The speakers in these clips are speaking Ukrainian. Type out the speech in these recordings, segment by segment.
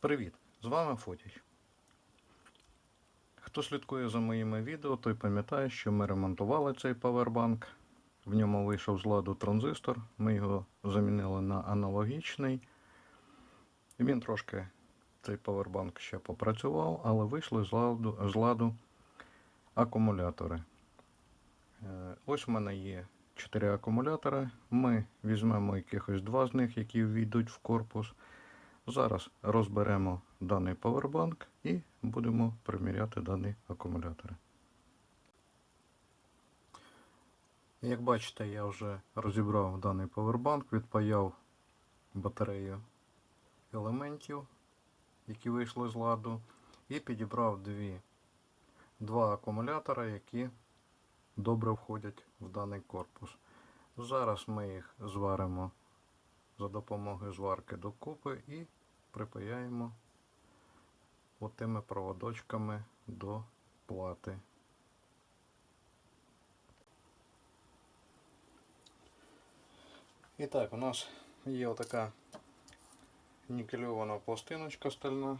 Привіт! З вами Фотіч. Хто слідкує за моїми відео, той пам'ятає, що ми ремонтували цей павербанк. В ньому вийшов з ладу транзистор. Ми його замінили на аналогічний. Він трошки цей павербанк ще попрацював, але вийшли з ладу, з ладу акумулятори. Е, Ось в мене є 4 акумулятори. Ми візьмемо якихось два з них, які ввійдуть в корпус. Зараз розберемо даний павербанк і будемо приміряти дані акумулятори. Як бачите, я вже розібрав даний павербанк, відпаяв батарею елементів, які вийшли з ладу, і підібрав дві, два акумулятора, які добре входять в даний корпус. Зараз ми їх зваримо за допомогою зварки докупи і припаяємо отими проводочками до плати. І так, у нас є отака нікельована пластиночка стальна.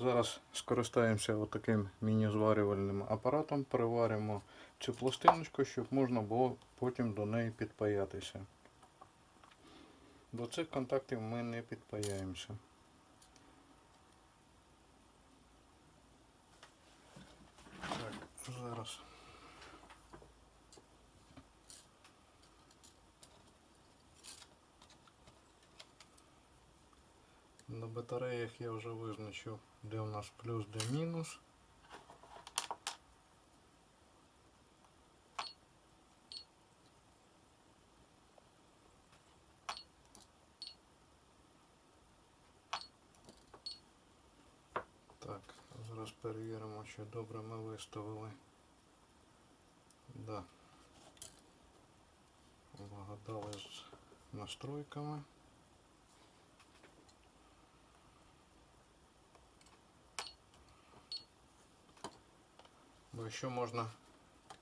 Зараз скористаємося отаким міні-зварювальним апаратом, переваримо цю пластиночку, щоб можна було потім до неї підпаятися. До цих контактів ми не підпаяємося. Так, зараз. На батареях я вже визначив, де у нас плюс, де мінус. Так, зараз перевіримо, чи добре ми виставили. Да. Вгадали з настройками. Бо ще можна,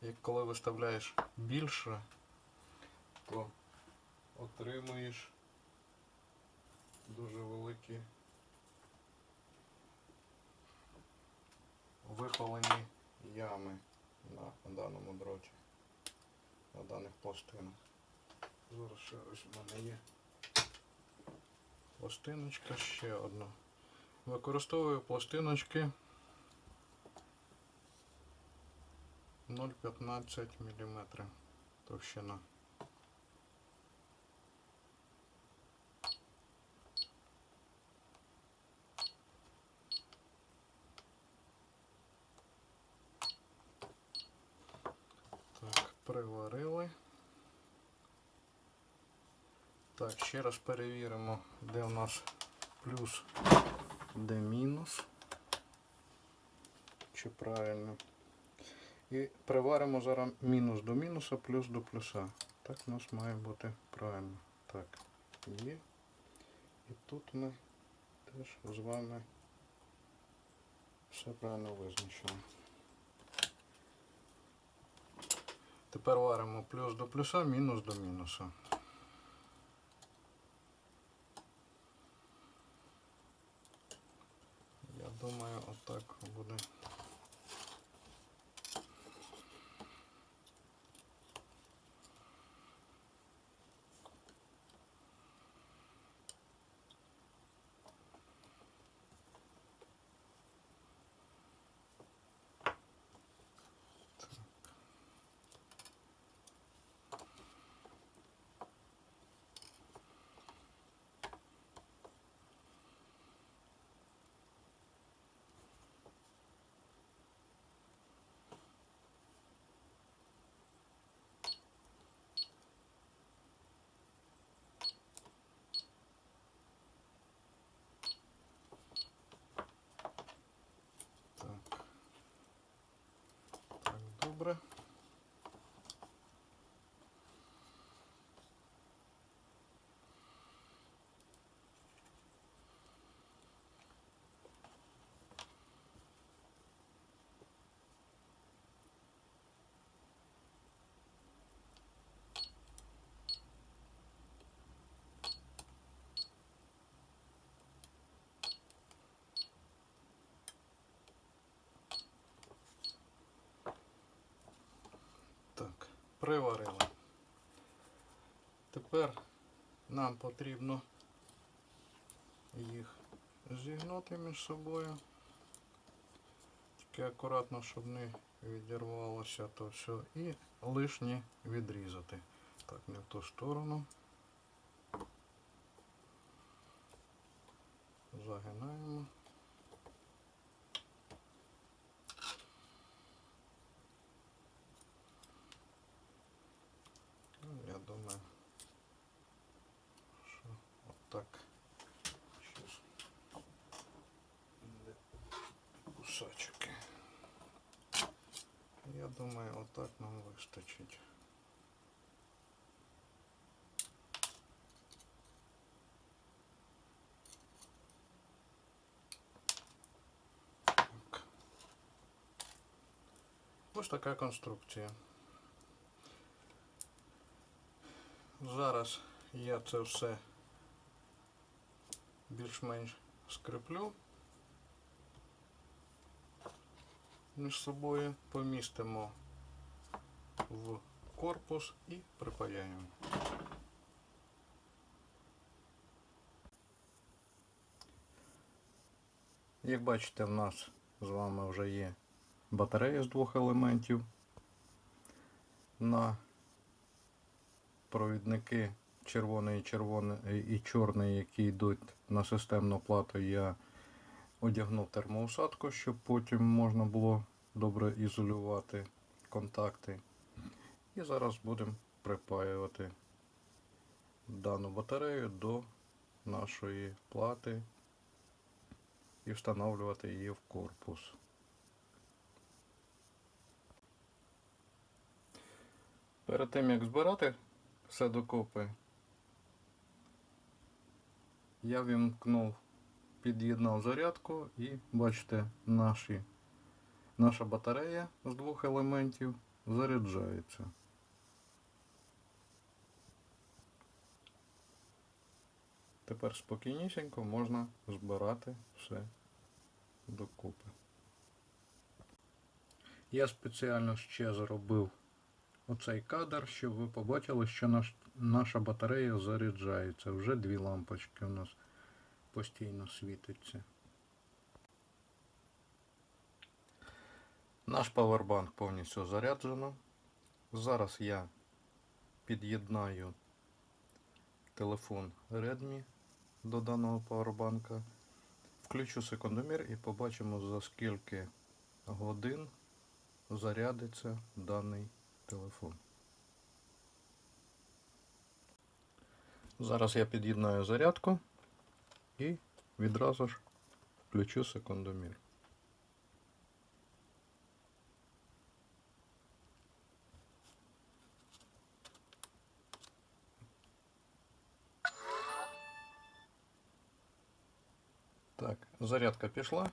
як коли виставляєш більше, то отримуєш дуже великі випалені ями на даному дроті, на даних пластинах. Зараз ще ось в мене є пластиночка, ще одна. Використовую пластиночки 0,15 мм товщина. Так, приварили. Так, ще раз перевіримо, де у нас плюс, де мінус. Чи правильно. І приваримо зараз мінус до мінуса, плюс до плюса. Так у нас має бути правильно. Так, є. І тут ми теж з вами все правильно визначили. Тепер плюс до плюса, мінус до мінуса. Добре. Приварила. Тепер нам потрібно їх зігнути між собою. Тільки акуратно, щоб не відірвалося то все. І лишні відрізати. Так, не в ту сторону. Загинаємо. Кусачки. Я думаю, отак нам вистачить. Так. Ось така конструкція. Зараз я це все більш-менш скреплю між собою, помістимо в корпус і припаяємо. Як бачите, в нас з вами вже є батарея з двох елементів. На провідники червоний червоний і чорний, які йдуть на системну плату, я одягнув термоусадку, щоб потім можна було добре ізолювати контакти. І зараз будемо припаювати дану батарею до нашої плати і встановлювати її в корпус. Перед тим як збирати все докупи, я вімкнув, під'єднав зарядку і бачите, наші, наша батарея з двох елементів заряджається. Тепер спокійнісінько можна збирати все докупи. Я спеціально ще зробив оцей кадр, щоб ви побачили, що наш, наша батарея заряджається. Вже дві лампочки у нас постійно світиться. Наш павербанк повністю заряджено. Зараз я під'єднаю телефон Redmi до даного павербанка. Включу секундомір і побачимо за скільки годин зарядиться даний телефон. Зараз я під'єднаю зарядку і відразу ж включу секундомір. Так, зарядка пішла.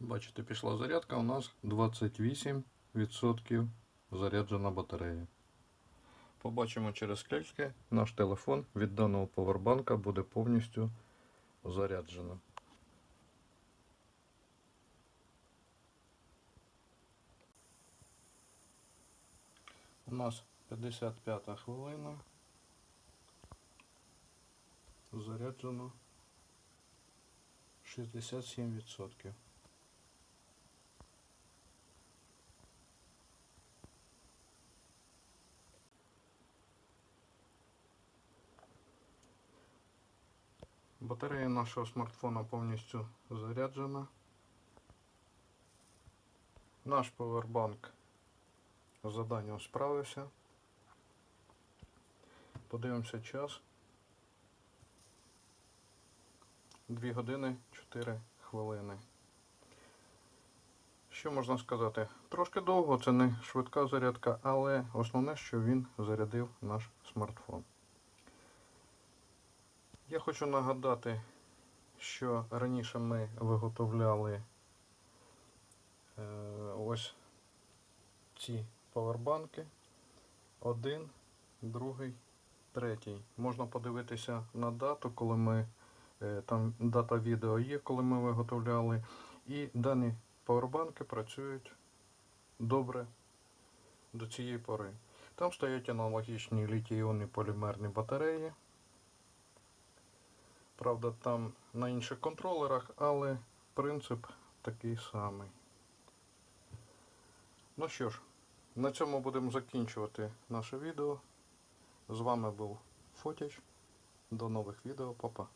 Бачите, пішла зарядка, у нас 28% заряджена батарея. Побачимо через скільки наш телефон від даного повербанка буде повністю заряджено. У нас 55 хвилина. Заряджено 67%. Батарея нашого смартфона повністю заряджена. Наш повербанк з заданням справився. Подивимося час. 2 години 4 хвилини. Що можна сказати? Трошки довго, це не швидка зарядка, але основне, що він зарядив наш смартфон. Я хочу нагадати, що раніше ми виготовляли е, ось ці павербанки. Один, другий, третій. Можна подивитися на дату, коли ми е, там дата відео є, коли ми виготовляли. І дані павербанки працюють добре до цієї пори. Там стоять аналогічні літій-іонні полімерні батареї. Правда, там на інших контролерах, але принцип такий самий. Ну що ж, на цьому будемо закінчувати наше відео. З вами був Фотіч. До нових відео, Па-па.